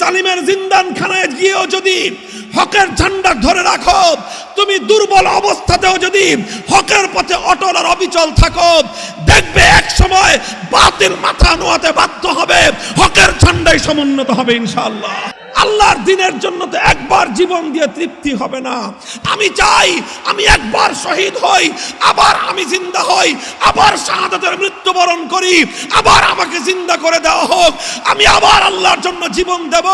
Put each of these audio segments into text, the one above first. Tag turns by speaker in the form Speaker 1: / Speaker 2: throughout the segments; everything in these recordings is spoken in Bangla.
Speaker 1: জালিমের জিন্দান খানায় গিয়েও যদি হকের ঝান্ডা ধরে রাখো, তুমি দুর্বল অবস্থাতেও যদি হকের পথে অটল আর অবিচল থাকো, দেখবে এক সময় বাতিল মাথা নোয়াতে বাধ্য হবে, হকের ঝান্ডায় সমুন্নত হবে ইনশাআল্লাহ। আল্লাহর দিনের জন্য তো একবার জীবন দিয়ে তৃপ্তি হবে না। আমি চাই আমি একবার শহীদ হই, আবার আমি জিন্দা হই, আবার শাহাদাতের মৃত্যুবরণ করি, আবার আমাকে জিন্দা করে দেওয়া হোক। আমি আবার আল্লাহর জন্য জীবন দেব।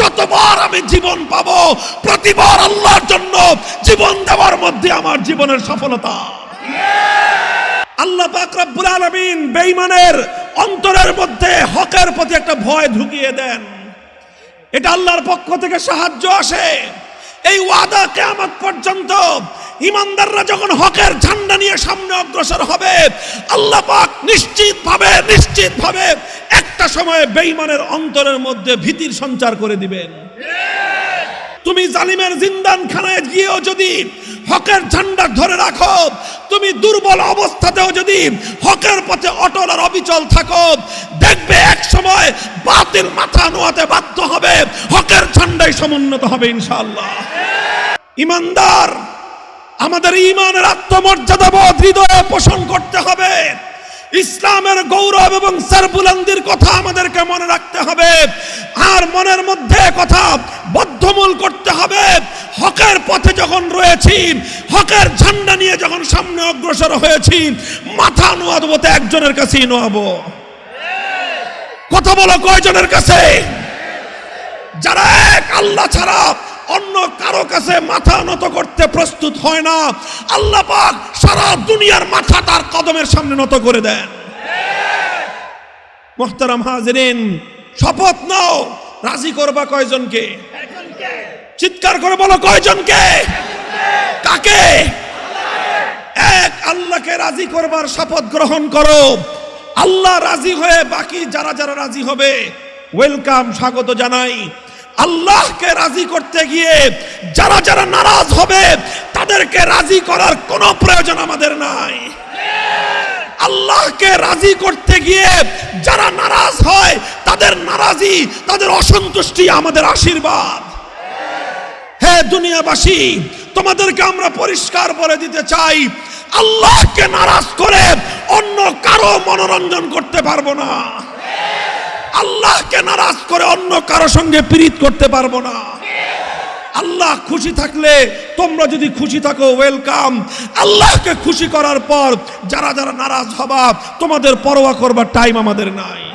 Speaker 1: যতবার আমি জীবন পাব, প্রতিবার আল্লাহর জন্য জীবন দেওয়ার মধ্যে আমার জীবনের সফলতা। আল্লাহ পাক রব্বুল আলামিন বেঈমানের অন্তরের মধ্যে হকের প্রতি একটা ভয় ঢুকিয়ে দেন। এটা আল্লাহর পক্ষ থেকে সাহায্য আসে। এই ওয়াদা কেয়ামত পর্যন্ত ইমানদাররা যখন হকের ঝান্ডা নিয়ে সামনে অগ্রসর হবে, আল্লাহ পাক নিশ্চিত ভাবে নিশ্চিত ভাবে একটা সময় বেঈমানের অন্তরের মধ্যে ভীতির সঞ্চার করে দিবেন। তুমি জালিমের জিন্দান খানায় গিয়েও যদি হকের ঝান্ডা ধরে রাখো, তুমি দুর্বল অবস্থাতেও যদি হকের পথে অটল আর অবিচল থাকো, দেখবে এক সময় বাতিল মাথা নোয়াতে বাধ্য হবে। হকের ঝান্ডায় সমুন্নত হবে ইনশাআল্লাহ। ইমানদার, আমাদের ইমানের আত্মমর্যাদা বোধ হৃদয়ে পোষণ করতে হবে। ইসলামের গৌরব এবং সারবুলন্দির কথা আমাদেরকে মনে রাখতে হবে। আর মনের মধ্যে কথা বদ্ধমূল করতে হবে। হকের পথে যখন রয়েছি, হকের ঝান্ডা নিয়ে যখন সামনে অগ্রসর হয়েছি, মাথা নোয়াবো তো একজনের কাছেই নোয়াবো। কথা বলো কয়জনের কাছে? যারা এক, আল্লাহ ছাড়া অন্য কারও কাছে মাথা নত করতে প্রস্তুত হয় না, আল্লাহ পাক সারা দুনিয়ার মাথা তার কদমের সামনে নত করে দেন। মোহতারাম হাজরিন, শপথ নাও, রাজি করবা কয়জনকে? চিৎকার করে বলো কয়জনকে? কাকে? এক, আল্লাহকে রাজি করবার শপথ গ্রহণ করো। আল্লাহ রাজি হয়ে বাকি যারা যারা রাজি হবে ওয়েলকাম স্বাগত জানাই। আল্লাহকে রাজি করতে গিয়ে যারা যারা নারাজ হবে, তাদেরকে রাজি করার কোনো প্রয়োজন আমাদের নাই। আল্লাহকে রাজি করতে গিয়ে যারা নারাজ হয়, তাদের নারাজি, তাদের অসন্তুষ্টি আমাদের আশীর্বাদ। হে দুনিয়াবাসী, তোমাদেরকে আমরা পরিষ্কার বলে দিতে চাই আল্লাহকে নারাজ করে অন্য কারও মনোরঞ্জন করতে পারব না। আল্লাহকে নারাজ করে অন্য কারও সঙ্গে পীড়িত করতে পারব না। আল্লাহ খুশি থাকলে তোমরা যদি খুশি থাকো ওয়েলকাম আল্লাহকে খুশি করার পর যারা যারা নারাজ হবা, তোমাদের পরোয়া করবার টাইম আমাদের নাই।